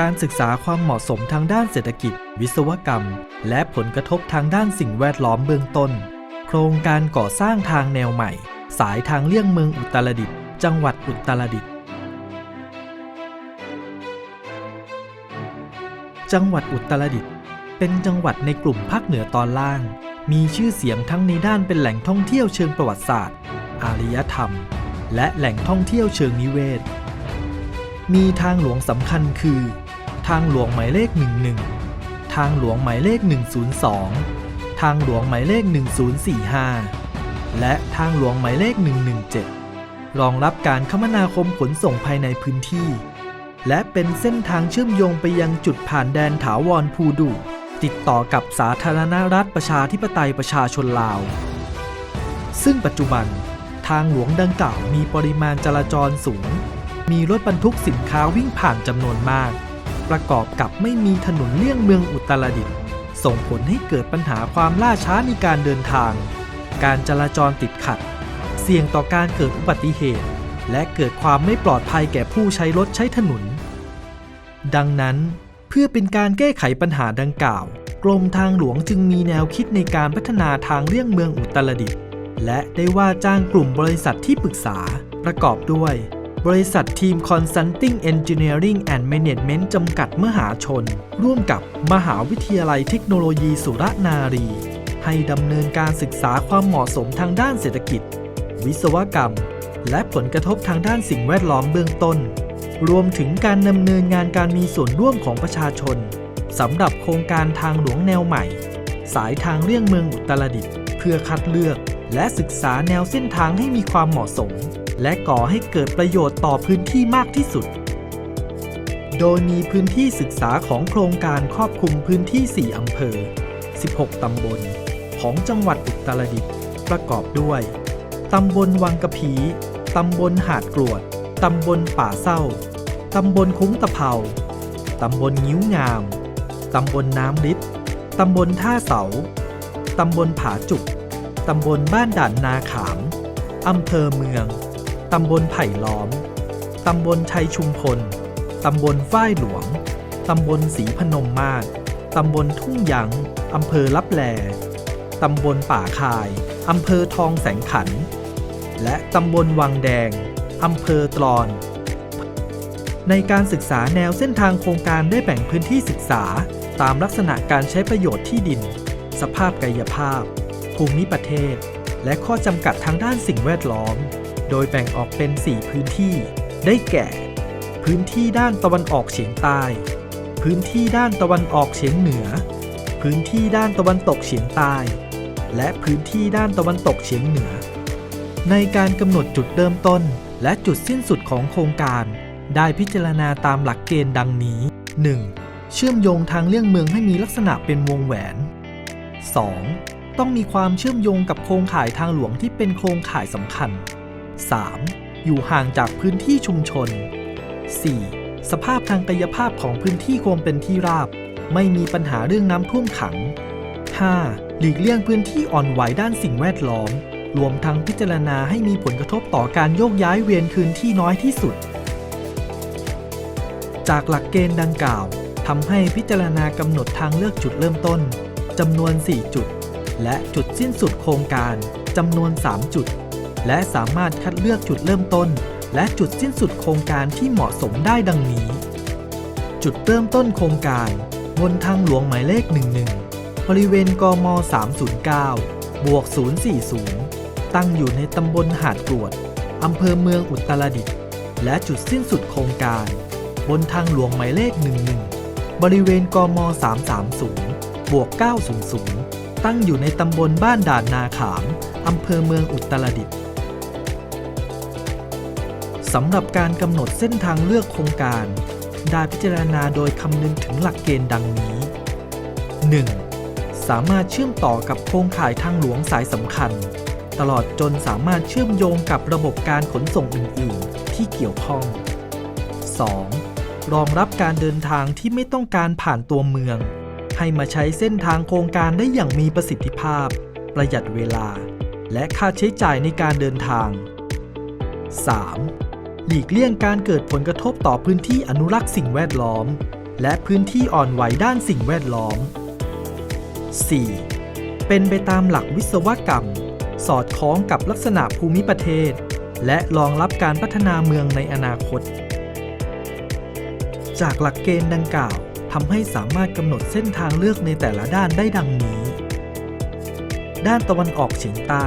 การศึกษาความเหมาะสมทางด้านเศรษฐกิจ วิศวกรรม และผลกระทบทางด้านสิ่งแวดล้อมเบื้องต้น โครงการก่อสร้างทางแนวใหม่ สายทางเลี่ยงเมืองอุตรดิตถ์จังหวัดอุตรดิตถ์จังหวัดอุตรดิตถ์เป็นจังหวัดในกลุ่มภาคเหนือตอนล่าง มีชื่อเสียงทั้งในด้านเป็นแหล่งท่องเที่ยวเชิงประวัติศาสตร์ อารยธรรม และแหล่งท่องเที่ยวเชิงนิเวศ มีทางหลวงสำคัญคือ ทางหลวงหมายเลข 11 ทางหลวงหมายเลข 102 ทางหลวงหมายเลข 1045 และทางหลวงหมายเลข 117 รองรับการคมนาคมขนส่งภายในพื้นที่ และเป็นเส้นทางเชื่อมโยงไปยังจุดผ่านแดนถาวรภูดู ติดต่อกับสาธารณรัฐประชาธิปไตยประชาชนลาว ซึ่งปัจจุบันทางหลวงดังกล่าวมีปริมาณจราจรสูง มีรถบรรทุกสินค้าวิ่งผ่านจำนวนมาก ประกอบกับไม่มีถนนเลี่ยงเมืองอุตรดิตถ์ส่งผลให้เกิดปัญหาความล่าช้าในการเดินทาง การจราจรติดขัด เสี่ยงต่อการเกิดอุบัติเหตุ และเกิดความไม่ปลอดภัยแก่ผู้ใช้รถใช้ถนน ดังนั้นเพื่อเป็นการแก้ไขปัญหาดังกล่าว กรมทางหลวงจึงมีแนวคิดในการพัฒนาทางเลี่ยงเมืองอุตรดิตถ์และได้ว่าจ้างกลุ่มบริษัทที่ปรึกษาประกอบด้วย บริษัททีม Consulting Engineering and Management จำกัดมหาชน ร่วมกับมหาวิทยาลัยเทคโนโลยีสุรนารี ให้ดำเนินการศึกษาความเหมาะสมทางด้านเศรษฐกิจ วิศวกรรม และผลกระทบทางด้านสิ่งแวดล้อมเบื้องต้น รวมถึงการดำเนินงานการมีส่วนร่วมของประชาชนสำหรับโครงการทางหลวงแนวใหม่ สายทางเลี่ยงเมืองอุตรดิตถ์เพื่อคัดเลือกและศึกษาแนวเส้นทางให้มีความเหมาะสม และก่อให้เกิดประโยชน์ต่อพื้นที่มากที่สุด โดยมีพื้นที่ศึกษาของโครงการครอบคลุมพื้นที่ 4 อำเภอ 16 ตำบล ของจังหวัดอุตรดิตถ์ประกอบด้วย ตำบลวังกะพี ตำบลหาดกรวด ตำบลป่าเศร้า ตำบลคุ้งตะเภา ตำบลงิ้วงาม ตำบลน้ำลิดตำบลท่าเสา ตำบลผาจุก ตำบลบ้านด่านนาขาม อำเภอเมือง ตำบลไผ่ล้อม ตำบลชัยชุมพล ตำบลฝ้ายหลวง ตำบลศรีพนมมาศตำบลทุ่งยังอำเภอลับแล ตำบลป่าคาย อำเภอทองแสงขัน และตำบลวังแดง อำเภอตรอน ในการศึกษาแนวเส้นทางโครงการได้แบ่งพื้นที่ศึกษา ตามลักษณะการใช้ประโยชน์ที่ดิน สภาพกายภาพ ภูมิประเทศ และข้อจำกัดทางด้านสิ่งแวดล้อม โดยแบ่งออกเป็น 4 พื้นที่ ได้แก่ พื้นที่ด้านตะวันออกเฉียงใต้ พื้นที่ด้านตะวันออกเฉียงเหนือ พื้นที่ด้านตะวันตกเฉียงใต้ และพื้นที่ด้านตะวันตกเฉียงเหนือ ในการกำหนดจุดเริ่มต้น และจุดสิ้นสุดของโครงการ ได้พิจารณาตามหลักเกณฑ์ดังนี้ 1. เชื่อมโยงทางเลี่ยงเมืองให้มีลักษณะเป็นวงแหวน 2. ต้องมีความเชื่อมโยงกับโครงข่ายทางหลวงที่เป็นโครงข่ายสำคัญ 3. อยู่ห่างจากพื้นที่ชุมชน 4. สภาพทางกายภาพของพื้นที่ควรเป็นที่ราบ ไม่มีปัญหาเรื่องน้ำท่วมขัง 5. หลีกเลี่ยงพื้นที่อ่อนไหวด้านสิ่งแวดล้อม รวมทั้งพิจารณาให้มีผลกระทบต่อการโยกย้ายเวียนคืนที่น้อยที่สุด จากหลักเกณฑ์ดังกล่าวทำให้พิจารณากำหนดทางเลือกจุดเริ่มต้นจำนวน 4 จุด และจุดสิ้นสุดโครงการจำนวน 3 จุด และสามารถคัดเลือกจุดเริ่มต้น และจุดสิ้นสุดโครงการที่เหมาะสมได้ดังนี้ จุดเริ่มต้นโครงการ บนทางหลวงหมายเลข 11 บริเวณกม 309 บวก 040 ตั้งอยู่ในตำบลหาดกรวดอำเภอเมืองอุตรดิตถ์และจุดสิ้นสุดโครงการ บนทางหลวงหมายเลข 11 บริเวณกม 330 บวก 900 ตั้งอยู่ในตำบลบ้านด่านนาขาม อำเภอเมืองอุตรดิตถ์ สำหรับการกำหนดเส้นทางเลือกโครงการ ได้พิจารณาโดยคำนึงถึงหลักเกณฑ์ดังนี้ 1. สามารถเชื่อมต่อกับโครงข่ายทางหลวงสายสำคัญ ตลอดจนสามารถเชื่อมโยงกับระบบการขนส่งอื่น ๆ ที่เกี่ยวข้อง 2. รองรับการเดินทางที่ไม่ต้องการผ่านตัวเมือง ให้มาใช้เส้นทางโครงการได้อย่างมีประสิทธิภาพ ประหยัดเวลา และค่าใช้จ่ายในการเดินทาง 3. หลีกเลี่ยงการเกิดผลกระทบต่อพื้นที่อนุรักษ์สิ่งแวดล้อม และพื้นที่อ่อนไหวด้านสิ่งแวดล้อม 4. เป็นไปตามหลักวิศวกรรม สอดคล้องกับลักษณะภูมิประเทศ และรองรับการพัฒนาเมืองในอนาคต จากหลักเกณฑ์ดังกล่าวทำให้สามารถกำหนดเส้นทางเลือกในแต่ละด้านได้ดังนี้ ด้านตะวันออกเฉียงใต้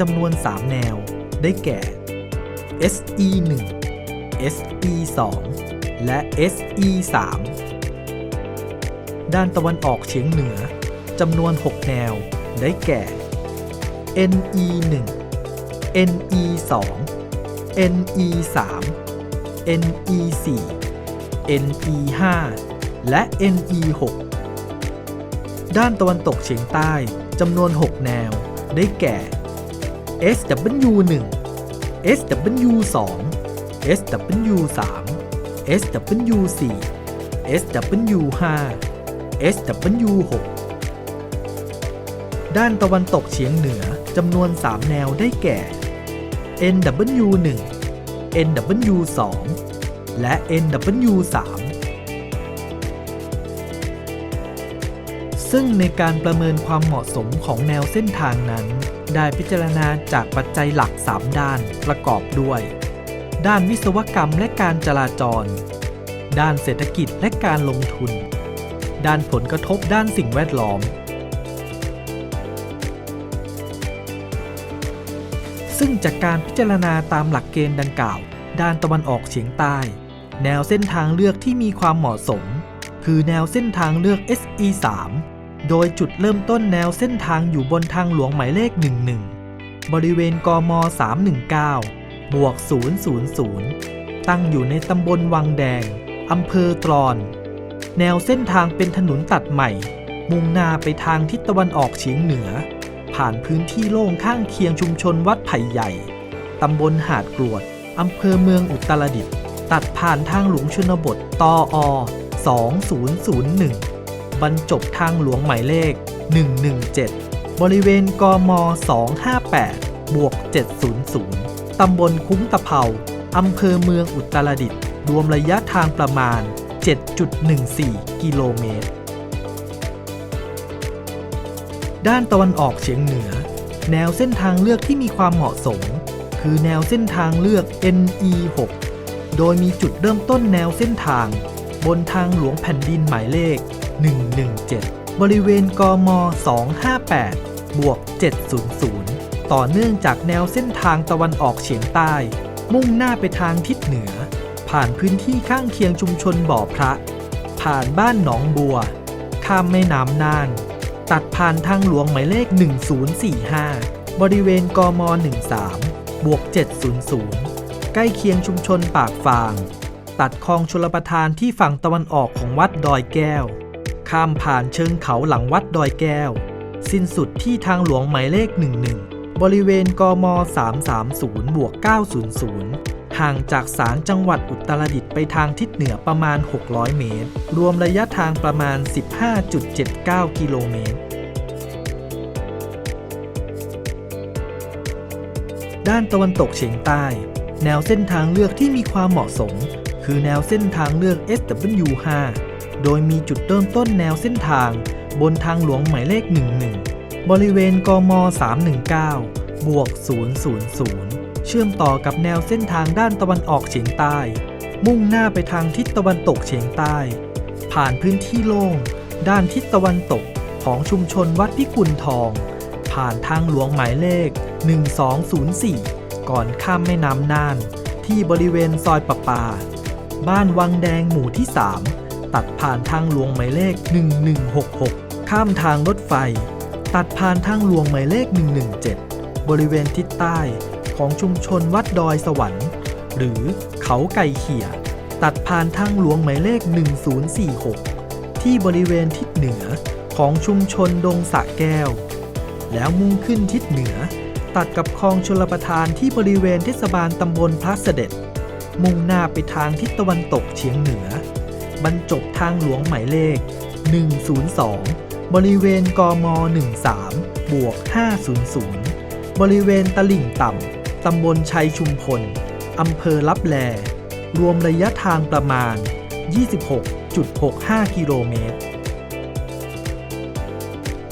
จำนวน 3 แนว ได้แก่ SE 1 SE 2และ SE 3ด้านตะวันออกเฉียงเหนือจำนวน 6 แนว ได้แก่ NE 1 NE 2 NE 3 NE 4 NE 5และ NE 6ด้านตะวันตกเฉียงใต้จำนวน 6 แนว ได้แก่ SW 1 SW 2 SW 3 SW 4 SW 5 SW 6 ด้านตะวันตกเฉียงเหนือจำนวน 3 แนวได้แก่ NW 1 NW 2 และ NW 3 ซึ่งในการประเมินความเหมาะสมของแนวเส้นทางนั้น ได้พิจารณาจากปัจจัยหลัก 3 ด้านประกอบด้วย ด้านวิศวกรรมและการจราจร ด้านเศรษฐกิจและการลงทุน ด้านผลกระทบด้านสิ่งแวดล้อม ซึ่งจากการพิจารณาตามหลักเกณฑ์ดังกล่าว ด้านตะวันออกเฉียงใต้ แนวเส้นทางเลือกที่มีความเหมาะสม คือแนวเส้นทางเลือก SE 3 โดยจุดเริ่มต้นแนวเส้นทางอยู่บนทางหลวงหมายเลข 11 บริเวณกม 319 บวก 000 ตั้งอยู่ในตำบลวังแดง อำเภอตรอน แนวเส้นทางเป็นถนนตัดใหม่ มุ่งหน้าไปทางทิศตะวันออกเฉียงเหนือ ผ่านพื้นที่โล่งข้างเคียงชุมชนวัดไผ่ใหญ่ ตำบลหาดกรวด อำเภอเมืองอุตรดิตถ์ ตัดผ่านทางหลวงชนบท ตอ 2001 รรจบทางหลวงหมายเลข 117 บริเวณกม 258 บวก 700 ตำบลคุ้งตะเภาอำเภอเมืองอุตรดิตถ์รวมระยะทางประมาณ 7.14 กิโลเมตร ด้านตะวันออกเฉียงเหนือ แนวเส้นทางเลือกที่มีความเหมาะสม คือแนวเส้นทางเลือก NE 6 โดยมีจุดเริ่มต้นแนวเส้นทาง บนทางหลวงแผ่นดินหมายเลข 117 บริเวณกม 258 บวก 700 ต่อเนื่องจากแนวเส้นทางตะวันออกเฉียงใต้ มุ่งหน้าไปทางทิศเหนือ ผ่านพื้นที่ข้างเคียงชุมชนบ่อพระ ผ่านบ้านหนองบัว ข้ามแม่น้ำน่าน ตัดผ่านทางหลวงหมายเลข 1045 บริเวณกม 13 บวก 700 ใกล้เคียงชุมชนปากฟางตัดคลองชลประทานที่ฝั่งตะวันออกของวัดดอยแก้ว ข้ามผ่านเชิงเขาหลังวัดดอยแก้ว สิ้นสุดที่ทางหลวงหมายเลข 11 บริเวณกม 330บวก900 ห่างจากศาลจังหวัดอุตรดิตถ์ไปทางทิศเหนือประมาณ 600 เมตร รวมระยะทางประมาณ 15.79 กิโลเมตรด้านตะวันตกเฉียงใต้ แนวเส้นทางเลือกที่มีความเหมาะสม คือแนวเส้นทางเลือก SW5 โดยมีจุดเริ่มต้นแนวเส้นทาง บนทางหลวงหมายเลข 11 บริเวณกม 319 บวก 000 เชื่อมต่อกับแนวเส้นทางด้านตะวันออกเฉียงใต้ มุ่งหน้าไปทางทิศตะวันตกเฉียงใต้ ผ่านพื้นที่โล่ง ด้านทิศตะวันตกของชุมชนวัดพิกุลทอง ผ่านทางหลวงหมายเลข 1204 ก่อนข้ามแม่น้ำน่าน ที่บริเวณซอยประปา บ้านวังแดงหมู่ที่ 3 ตัดผ่านทางหลวงหมายเลข 1166 ข้ามทางรถไฟ ตัดผ่านทางหลวงหมายเลข 117 บริเวณทิศใต้ของชุมชนวัดดอยสวรรค์ หรือเขาไก่เขี่ย ตัดผ่านทางหลวงหมายเลข 1046 ที่บริเวณทิศเหนือของชุมชนดงสะแก้ว แล้วมุ่งขึ้นทิศเหนือ ตัดกับคลองชลประทานที่บริเวณเทศบาลตำบลพระเสด็จ มุ่งหน้าไปทางทิศตะวันตกเฉียงเหนือ บรรจบทางหลวงหมายเลข 102 บริเวณกม 13 บวก 500 บริเวณตลิ่งต่ำ ตำบลชัยชุมพล อำเภอลับแล รวมระยะทางประมาณ1.65 กิโลเมตร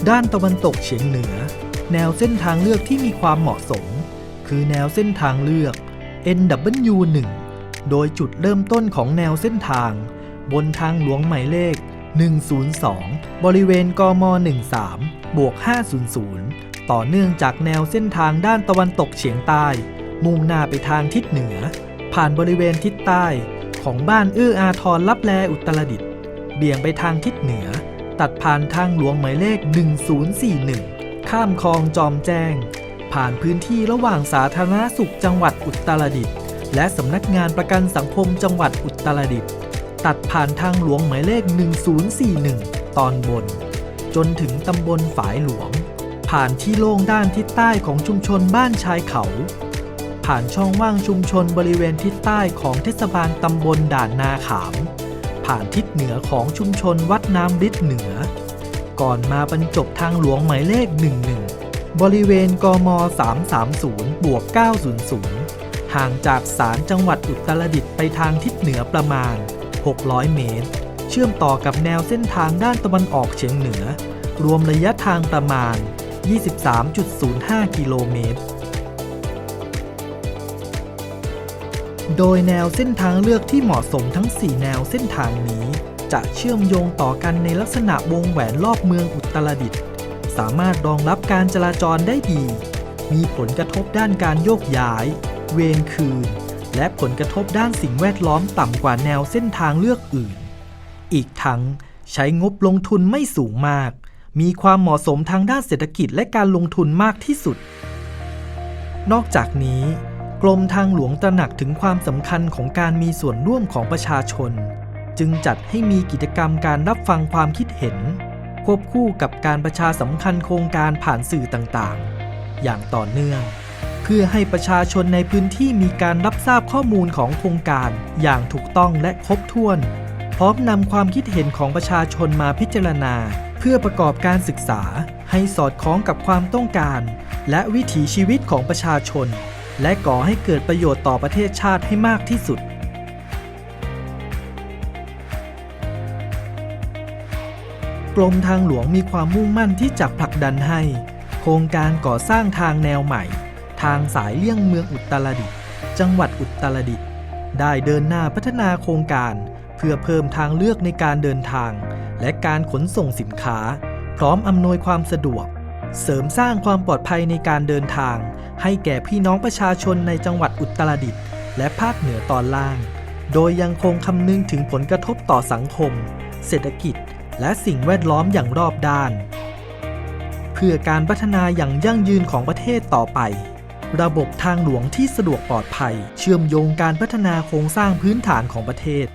ด้านตะวันตกเฉียงเหนือ แนวเส้นทางเลือกที่มีความเหมาะสม คือแนวเส้นทางเลือก NW1 โดยจุดเริ่มต้นของแนวเส้นทาง บนทางหลวงหมายเลข 102 บริเวณกม 13 บวก 500 ต่อเนื่องจากแนวเส้นทางด้านตะวันตกเฉียงใต้ มุ่งหน้าไปทางทิศเหนือ ผ่านบริเวณทิศใต้ ของบ้านเอื้ออาทรลับแลอุตรดิตถ์เบี่ยงไปทางทิศเหนือ ตัดผ่านทางหลวงหมายเลข 1041 ข้ามคลองจอมแจ้ง ผ่านพื้นที่ระหว่างสาธารณสุขจังหวัดอุตรดิตถ์และสำนักงานประกันสังคมจังหวัดอุตรดิตถ์ ตัดผ่านทางหลวงหมายเลข 1041 ตอนบน จนถึงตำบลฝายหลวง ผ่านที่โล่งด้านทิศใต้ของชุมชนบ้านชายเขา ผ่านช่องว่างชุมชนบริเวณทิศใต้ของเทศบาลตำบลด่านนาขาม ผ่านทิศเหนือของชุมชนวัดน้ำริดเหนือ ก่อนมาบรรจบทางหลวงหมายเลข 11 บริเวณกม 330บวก900ห่างจากศาลจังหวัดอุตรดิตถ์ไปทางทิศเหนือประมาณ 600 เมตร เชื่อมต่อกับแนวเส้นทางด้านตะวันออกเฉียงเหนือ รวมระยะทางประมาณ 23.05 กิโลเมตร โดยแนวเส้นทางเลือกที่เหมาะสมทั้ง 4 แนวเส้นทางนี้ จะเชื่อมโยงต่อกันในลักษณะวงแหวนรอบเมืองอุตรดิตถ์สามารถรองรับการจราจรได้ดี มีผลกระทบด้านการโยกย้าย เวรคืน และผลกระทบด้านสิ่งแวดล้อมต่ำกว่าแนวเส้นทางเลือกอื่น อีกทั้งใช้งบลงทุนไม่สูงมาก มีความเหมาะสมทางด้านเศรษฐกิจและการลงทุนมากที่สุด นอกจากนี้ กรมทางหลวงตระหนักถึงความสำคัญของการมีส่วนร่วมของประชาชน จึงจัดให้มีกิจกรรมการรับฟังความคิดเห็น ควบคู่กับการประชาสัมพันธ์โครงการผ่านสื่อต่างๆ อย่างต่อเนื่อง เพื่อให้ประชาชนในพื้นที่มีการรับทราบข้อมูลของโครงการ อย่างถูกต้องและครบถ้วน พร้อมนำความคิดเห็นของประชาชนมาพิจารณา เพื่อประกอบการศึกษา ให้สอดคล้องกับความต้องการ และวิถีชีวิตของประชาชน และก่อให้เกิดประโยชน์ต่อประเทศชาติให้มากที่สุดกรมทางหลวงมีความมุ่งมั่นที่จะผลักดันให้ โครงการก่อสร้างทางแนวใหม่ ทางสายเลี่ยงเมืองอุตรดิตถ์จังหวัดอุตรดิตถ์ได้เดินหน้าพัฒนาโครงการ เพื่อเพิ่มทางเลือกในการเดินทาง และการขนส่งสินค้า พร้อมอำนวยความสะดวก เสริมสร้างความปลอดภัยในการเดินทาง ให้แก่พี่น้องประชาชนในจังหวัดอุตรดิตถ์และภาคเหนือตอนล่าง โดยยังคงคำนึงถึงผลกระทบต่อสังคม เศรษฐกิจ และสิ่งแวดล้อมอย่างรอบด้าน เพื่อการพัฒนาอย่างยั่งยืนของประเทศต่อไป ระบบทางหลวงที่สะดวกปลอดภัย เชื่อมโยงการพัฒนาโครงสร้างพื้นฐานของประเทศ